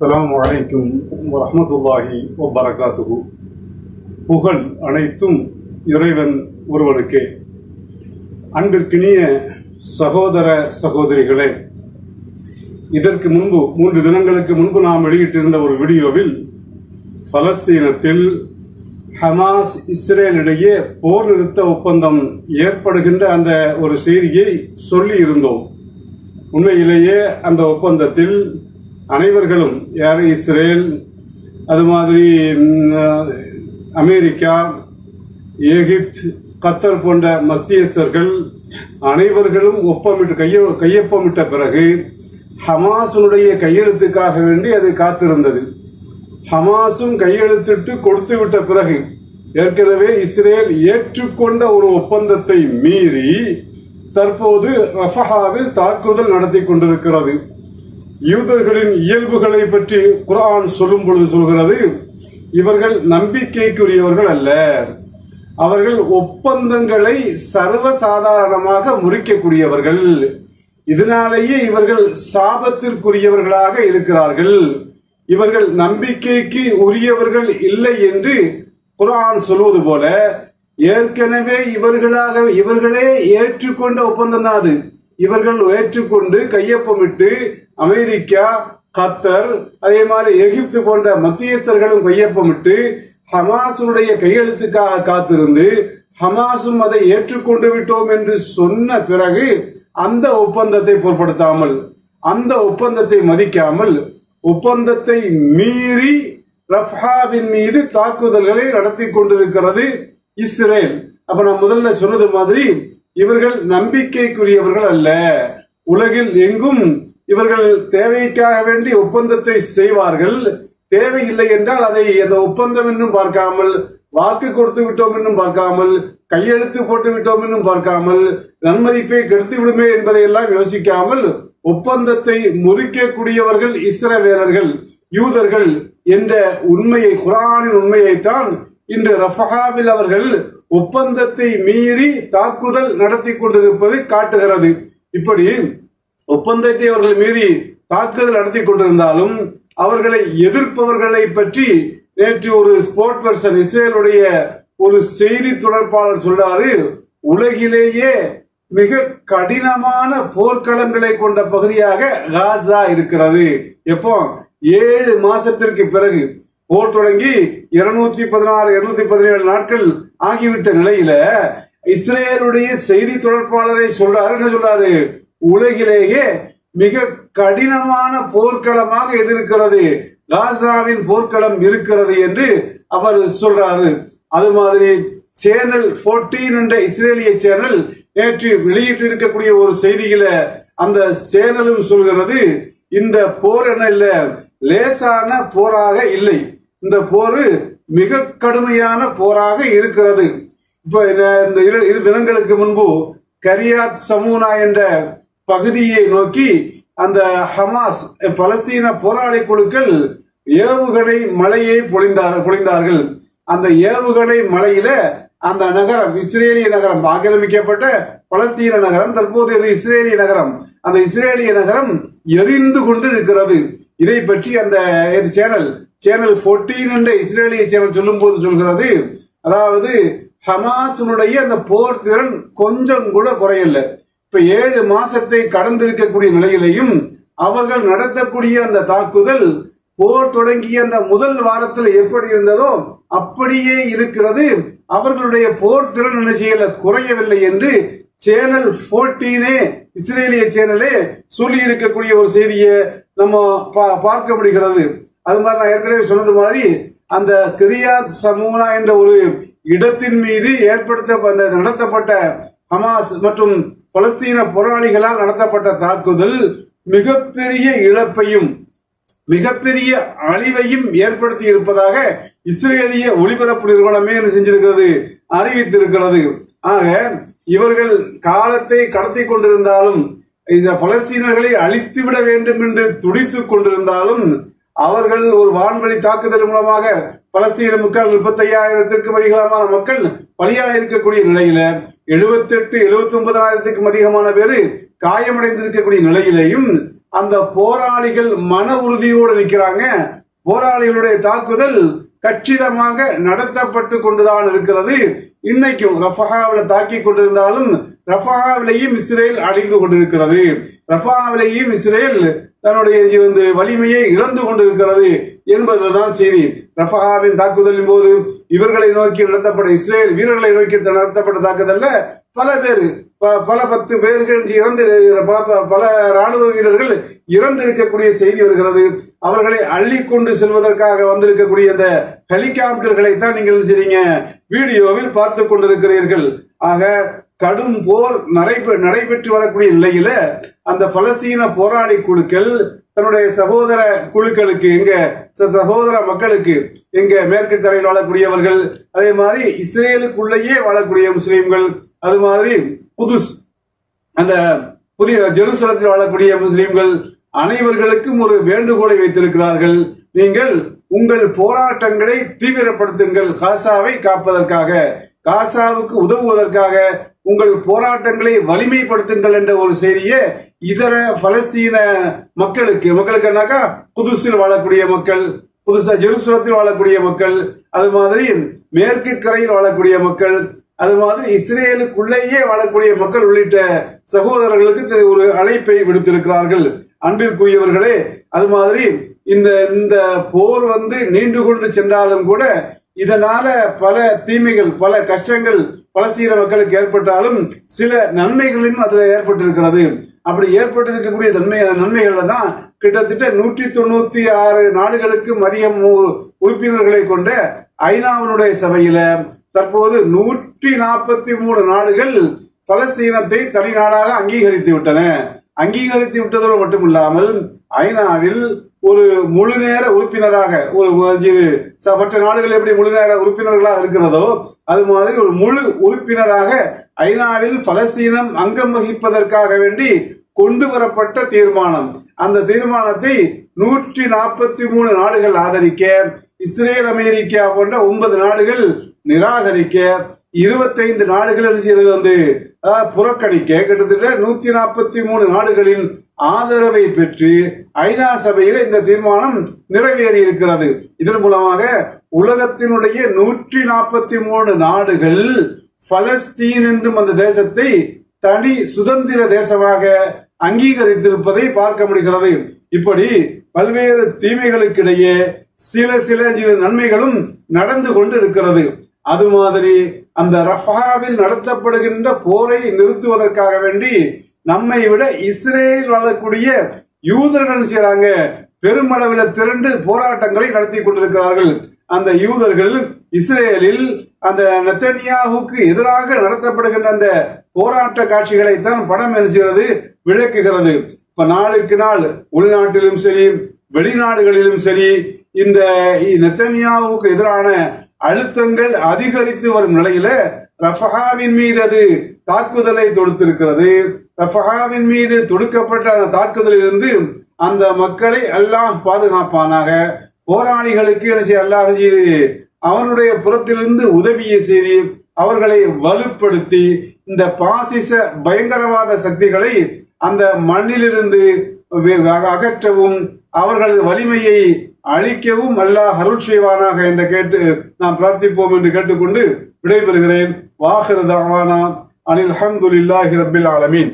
அஸ்ஸலாமு வலைக்கும் வரமத்துல்லாஹி வபரகாத்துஹு. புகழ் அனைத்தும் இறைவன் ஒருவனுக்கே. அன்பிற்கினிய சகோதர சகோதரிகளே இதற்கு முன்பு மூன்று தினங்களுக்கு முன்பு நாம் வெளியிட்டிருந்த ஒரு வீடியோவில் பலஸ்தீனத்தில் ஹமாஸ் இஸ்ரேலிடையே போர் நிறுத்த ஒப்பந்தம் ஏற்படுகின்ற அந்த ஒரு செய்தியை சொல்லி இருந்தோம் உண்மையிலேயே அந்த ஒப்பந்தத்தில் அனைவர்களும் யார் இஸ்ரேல் அது மாதிரி அமெரிக்கா எகிப்த் கத்தர் போன்ற மத்தியஸ்தர்கள் அனைவர்களும் ஒப்பமிட்டு கைய கையொப்பமிட்ட பிறகு ஹமாஸுடைய கையெழுத்துக்காக வேண்டி அது காத்திருந்தது. ஹமாஸும் கையெழுத்திட்டு கொடுத்து விட்ட பிறகு ஏற்கனவே இஸ்ரேல் ஏற்றுக்கொண்ட ஒரு ஒப்பந்தத்தை மீறி தற்போது ரஃபஹாவில் தாக்குதல் நடத்தி கொண்டிருக்கிறது. யூதர்களின் இயல்புகளை பற்றி குர்ஆன் சொல்லும் பொழுது சொல்கிறது இவர்கள் நம்பிக்கைக்குரியவர்கள் அல்ல. அவர்கள் ஒப்பந்தங்களை சர்வசாதாரணமாக முறிக்கக்கூடியவர்கள். இதனாலேயே இவர்கள் சாபத்திற்குரியவர்களாக இருக்கிறார்கள். இவர்கள் நம்பிக்கைக்கு உரியவர்கள் இல்லை என்று குர்ஆன் சொல்வது போல ஏற்கனவே இவர்களாக இவர்களே ஏற்றுக்கொண்ட ஒப்பந்தம் தான் அது. இவர்கள் ஏற்றுக்கொண்டு கையொப்பமிட்டு அமெரிக்கா கத்தர் அதே மாதிரி எகிப்து போன்ற மத்தியஸ்தர்களும் கையொப்பமிட்டு ஹமாசுடைய கையெழுத்துக்காக காத்திருந்து ஹமாஸும் அதை ஏற்றுக்கொண்டு விட்டோம் என்று சொன்ன பிறகு அந்த ஒப்பந்தத்தை பொருட்படுத்தாமல் அந்த ஒப்பந்தத்தை மதிக்காமல் ஒப்பந்தத்தை மீறி ரஃபாவின் மீது தாக்குதல்களை நடத்தி கொண்டிருக்கிறது இஸ்ரேல். அப்ப நான் முதல்ல சொன்னது மாதிரி இவர்கள் நம்பிக்கைக்குரியவர்கள் அல்ல. உலகில் எங்கும் இவர்கள் தேவைக்காக வேண்டி ஒப்பந்தத்தை செய்வார்கள். தேவையில்லை என்றால் அதை அந்த ஒப்பந்தம் இன்னும் பார்க்காமல் வாக்கு கொடுத்து விட்டோம் இன்னும் பார்க்காமல் கையெழுத்து போட்டு விட்டோம் இன்னும் பார்க்காமல் நன்மதிப்பை கெடுத்து விடுமே என்பதை எல்லாம் யோசிக்காமல் ஒப்பந்தத்தை முறிக்கக்கூடியவர்கள் இஸ்ரவேலர்கள் யூதர்கள் என்ற உண்மையை குரானின் உண்மையைத்தான் இன்று ரஃபஹாவில் அவர்கள் ஒப்பந்தத்தை மீறி தாக்குதல் நடத்தி கொண்டிருப்பது காட்டுகிறது. இப்படி ஒப்பந்தத்தை அவர்கள் மீறி தாக்குதல் நடத்தி கொண்டிருந்தாலும் அவர்களை எதிர்ப்பவர்களை பற்றி நேற்று ஒரு ஸ்போர்ட் பர்சன் இஸ்ரேலுடைய ஒரு செய்தி தொடர்பாளர் சொல்றாரு உலகிலேயே மிக கடினமான போர்க்களங்களை கொண்ட பகுதியாக காசா இருக்கிறது. எப்போ? ஏழு மாசத்திற்கு பிறகு. போர் தொடங்கி இருநூத்தி பதினாறு இருநூத்தி பதினேழு நாட்கள் ஆகிவிட்ட நிலையில இஸ்ரேலுடைய செய்தி தொடர்பாளரை சொல்றாரு. என்ன சொல்றாரு? உலகிலேயே மிக கடினமான போர்க்களமாக எது இருக்கிறது காசாவின் போர்க்களம் இருக்கிறது என்று அவர் சொல்றாரு. அது மாதிரி சேனல் 14 என்ற இஸ்ரேலிய சேனல் நேற்று வெளியிட்டு இருக்கக்கூடிய ஒரு செய்தியில அந்த சேனலும் சொல்கிறது இந்த போர் என்ன இல்ல? லேசான போராக இல்லை. இந்த போர் மிக கடுமையான போராக இருக்கிறது. இப்ப இந்த- இந்த இரு இரு தினங்களுக்கு முன்பு கரியாத் சமூனா என்ற பகுதியை நோக்கி அந்த ஹமாஸ் பலஸ்தீன போராளி குழுக்கள் ஏவுகணை மலையை பொழிந்தார் பொழிந்தார்கள். அந்த ஏவுகணை மலையில அந்த நகரம் இஸ்ரேலிய நகரம் ஆக்கிரமிக்கப்பட்ட பலஸ்தீன நகரம் தற்போது இது இஸ்ரேலிய நகரம். அந்த இஸ்ரேலிய நகரம் எரிந்து கொண்டு இருக்கிறது. இதை பற்றி அந்த சேனல் சேனல் 14 என்ற இஸ்ரேலிய சேனல் சொல்லும் போது சொல்கிறது அதாவது ஹமாஸினுடைய அந்த போர் திறன் கொஞ்சம் கூட குறையல. இப்ப ஏழு மாசத்தை கடந்து இருக்கக்கூடிய நிலையிலையும் அவர்கள் நடத்தக்கூடிய அந்த தாக்குதல் போர் தொடங்கிய அந்த முதல் வாரத்தில் எப்படி இருந்ததோ அப்படியே இருக்கிறது. அவர்களுடைய போர் திறன் என்ன செய்யல? குறையவில்லை என்று சேனல் 14 இஸ்ரேலிய சேனலே சொல்லி இருக்கக்கூடிய ஒரு செய்தியை நம்ம பா- பார்க்க முடிகிறது. அது மாதிரி நான் ஏற்கனவே சொன்னது மாதிரி அந்த கிரியாத் சமூனா என்ற ஒரு இடத்தின் மீது ஏற்படுத்த நடத்தப்பட்ட ஹமாஸ் மற்றும் பலஸ்தீன போராளிகளால் நடத்தப்பட்ட தாக்குதல் மிகப்பெரிய இழப்பையும் மிகப்பெரிய அழிவையும் ஏற்படுத்தி இருப்பதாக இஸ்ரேலிய ஒளிபரப்பு நிறுவனமே என்ன செஞ்சிருக்கிறது? அறிவித்திருக்கிறது. ஆக இவர்கள் காலத்தை கடத்தி கொண்டிருந்தாலும் பலஸ்தீனர்களை அழித்து விட வேண்டும் என்று துடித்துக் கொண்டிருந்தாலும் அவர்கள் ஒரு வான்வழி தாக்குதல் மூலமாக பலஸ்தீன மக்கள் முப்பத்தையாயிரத்திற்கும் அதிகமான மக்கள் பலியாக இருக்கக்கூடிய நிலையில எழுபத்தி எட்டு எழுபத்தி ஒன்பதாயிரத்துக்கும் அதிகமான பேர் காயமடைந்திருக்கக்கூடிய நிலையிலேயும் அந்த போராளிகள் மன உறுதியோடு நிற்கிறாங்க போராளிகளுடைய தாக்குதல் கச்சிதமாக நடத்தப்பட்டு கொண்டுதான் இருக்கிறது. இன்னைக்கும் ரஃபஹாவில் தாக்கி கொண்டிருந்தாலும் ரஃபஹாவிலேயும் இஸ்ரேல் அழிந்து கொண்டிருக்கிறது. ரஃபஹாவிலேயும் இஸ்ரேல் தன்னுடைய வந்து வலிமையை இழந்து கொண்டிருக்கிறது. என்பதுதான் செய்தி. ரஃபஹாவின் தாக்குதலின் போது இவர்களை நோக்கி நடத்தப்பட்ட இஸ்ரேல் வீரர்களை நோக்கி நடத்தப்பட்ட தாக்குதல்ல பல பேர் ப- பல பத்து பேர்கள் இறந்து பல ப- பல ராணுவ வீரர்கள் இறந்து இருக்கக்கூடிய செய்தி வருகிறது. அவர்களை அள்ளி கொண்டு செல்வதற்காக வந்திருக்கக்கூடிய அந்த ஹெலிகாப்டர்களை தான் நீங்கள் செய்றீங்க? வீடியோவில் பார்த்து கொண்டிருக்கிறீர்கள். ஆக கடும் போர் நடைபெ- நடைபெற்று வரக்கூடிய நிலையில அந்த பலஸ்தீன போராளி குழுக்கள் தன்னுடைய சகோதர குழுக்களுக்கு எங்க ச- சகோதர மக்களுக்கு எங்க மேற்கு கரையில் வாழக்கூடியவர்கள் அதே மாதிரி இஸ்ரேலுக்குள்ளேயே வாழக்கூடிய முஸ்லீம்கள் அது மாதிரி புதுஸ் அந்த புதிய ஜெருசலத்தில் வாழக்கூடிய முஸ்லீம்கள் அனைவர்களுக்கும் ஒரு வேண்டுகோளை வைத்திருக்கிறார்கள். நீங்கள் உங்கள் போராட்டங்களை தீவிரப்படுத்துங்கள் காசாவை காப்பதற்காக காசாவுக்கு உதவுவதற்காக உங்கள் போராட்டங்களை வலிமைப்படுத்துங்கள் என்ற ஒரு செய்தியை இதர பலஸ்தீன மக்களுக்கு மக்களுக்குனாக்கா புதுசில் வாழக்கூடிய மக்கள் புதுசா ஜெருசலத்தில் வாழக்கூடிய மக்கள் அது மாதிரி மேற்கு கரையில் வாழக்கூடிய மக்கள் அது மாதிரி இஸ்ரேலுக்குள்ளேயே வாழக்கூடிய மக்கள் உள்ளிட்ட சகோதரர்களுக்கு ஒரு அழைப்பை விடுத்திருக்கிறார்கள். அன்பிற்குரியவர்களே அது மாதிரி இந்த இந்த போர் வந்து நீண்டு கொண்டு சென்றாலும் கூட இதனால பல தீமைகள் பல கஷ்டங்கள் பலஸ்தீன மக்களுக்கு ஏற்பட்டாலும் சில நன்மைகளும் அதுல ஏற்பட்டிருக்கிறது. அப்படி ஏற்பட்டிருக்கக்கூடிய நன்மை நன்மைகள்ல தான் கிட்டத்தட்ட நூற்றி தொண்ணூத்தி ஆறு நாடுகளுக்கு மதியம் உறுப்பினர்களை கொண்ட ஐநாவினுடைய சபையில தற்போது நூற்றி நாற்பத்தி மூணு நாடுகள் பலஸ்தீனத்தை தனி நாடாக அங்கீகரித்து விட்டன. அங்கீகரித்து விட்டதோடு மட்டுமில்லாமல் ஐநாவில் ஒரு முழு நேர உறுப்பினராக ஒரு மற்ற நாடுகள் எப்படி முழு நேர உறுப்பினர்களாக இருக்கிறதோ அது மாதிரி ஒரு முழு உறுப்பினராக ஐநாவில் பலஸ்தீனம் அங்கம் வகிப்பதற்காக வேண்டி கொண்டு வரப்பட்ட தீர்மானம். அந்த தீர்மானத்தை நூற்றி நாற்பத்தி மூணு நாடுகள் ஆதரிக்க இஸ்ரேல் அமெரிக்கா போன்ற ஒன்பது நாடுகள் நிராகரிக்க இருபத்தைந்து நாடுகள் என்ன செய்யறது வந்து புறக்கணிக்க கிட்டத்தட்ட நூத்தி நாற்பத்தி மூணு நாடுகளின் ஆதரவை பெற்று ஐநா சபையில் இந்த தீர்மானம் நிறைவேறி இருக்கிறது. இதன் மூலமாக உலகத்தினுடைய நூற்றி நாற்பத்தி மூணு நாடுகள் பலஸ்தீன் என்றும் அந்த தேசத்தை தனி சுதந்திர தேசமாக அங்கீகரித்திருப்பதை பார்க்க முடிகிறது. இப்படி பல்வேறு தீமைகளுக்கிடையே சில சில நன்மைகளும் நடந்து கொண்டு இருக்கிறது அது மாதிரி அந்த ரஃபாவில் நடத்தப்படுகின்ற போரை நிறுத்துவதற்காக வேண்டி நம்மை விட இஸ்ரேலில் வாழக்கூடிய யூதர்கள் செய்யறாங்க பெருமளவில் திரண்டு போராட்டங்களை நடத்தி கொண்டிருக்கிறார்கள். அந்த யூதர்கள் இஸ்ரேலில் அந்த நெத்தனியாவுக்கு எதிராக நடத்தப்படுகின்ற அந்த போராட்ட காட்சிகளை தான் படம் என்ன செய்கிறது? விளக்குகிறது. இப்ப நாளுக்கு நாள் உள்நாட்டிலும் சரி வெளிநாடுகளிலும் சரி இந்த நெத்தனியாவுக்கு எதிரான அழுத்தங்கள் அதிகரித்து வரும் நிலையில ரஃபஹாவின் மீது அது தாக்குதலை தொடுத்திருக்கிறது. ரஃபஹாவின் மீது தொடுக்கப்பட்ட அந்த தாக்குதலிலிருந்து அந்த மக்களை அல்லாஹ் பாதுகாப்பானாக. போராளிகளுக்கு என்ன செய்ய அல்லாஹ் செய்து அவனுடைய புறத்திலிருந்து உதவியை செய்து அவர்களை வலுப்படுத்தி இந்த பாசிச பயங்கரவாத சக்திகளை அந்த மண்ணிலிருந்து அகற்றவும் அவர்களது வலிமையை அழிக்கவும் அல்லாஹ் அருள் செய்வானாக என்று கேட்டு நாம் பிரார்த்திப்போம் என்று கேட்டுக்கொண்டு விடைபெறுகிறேன். வாஹிர தவானா அனில் அஹமதுல்லாஹி ரபில் ஆலமீன்.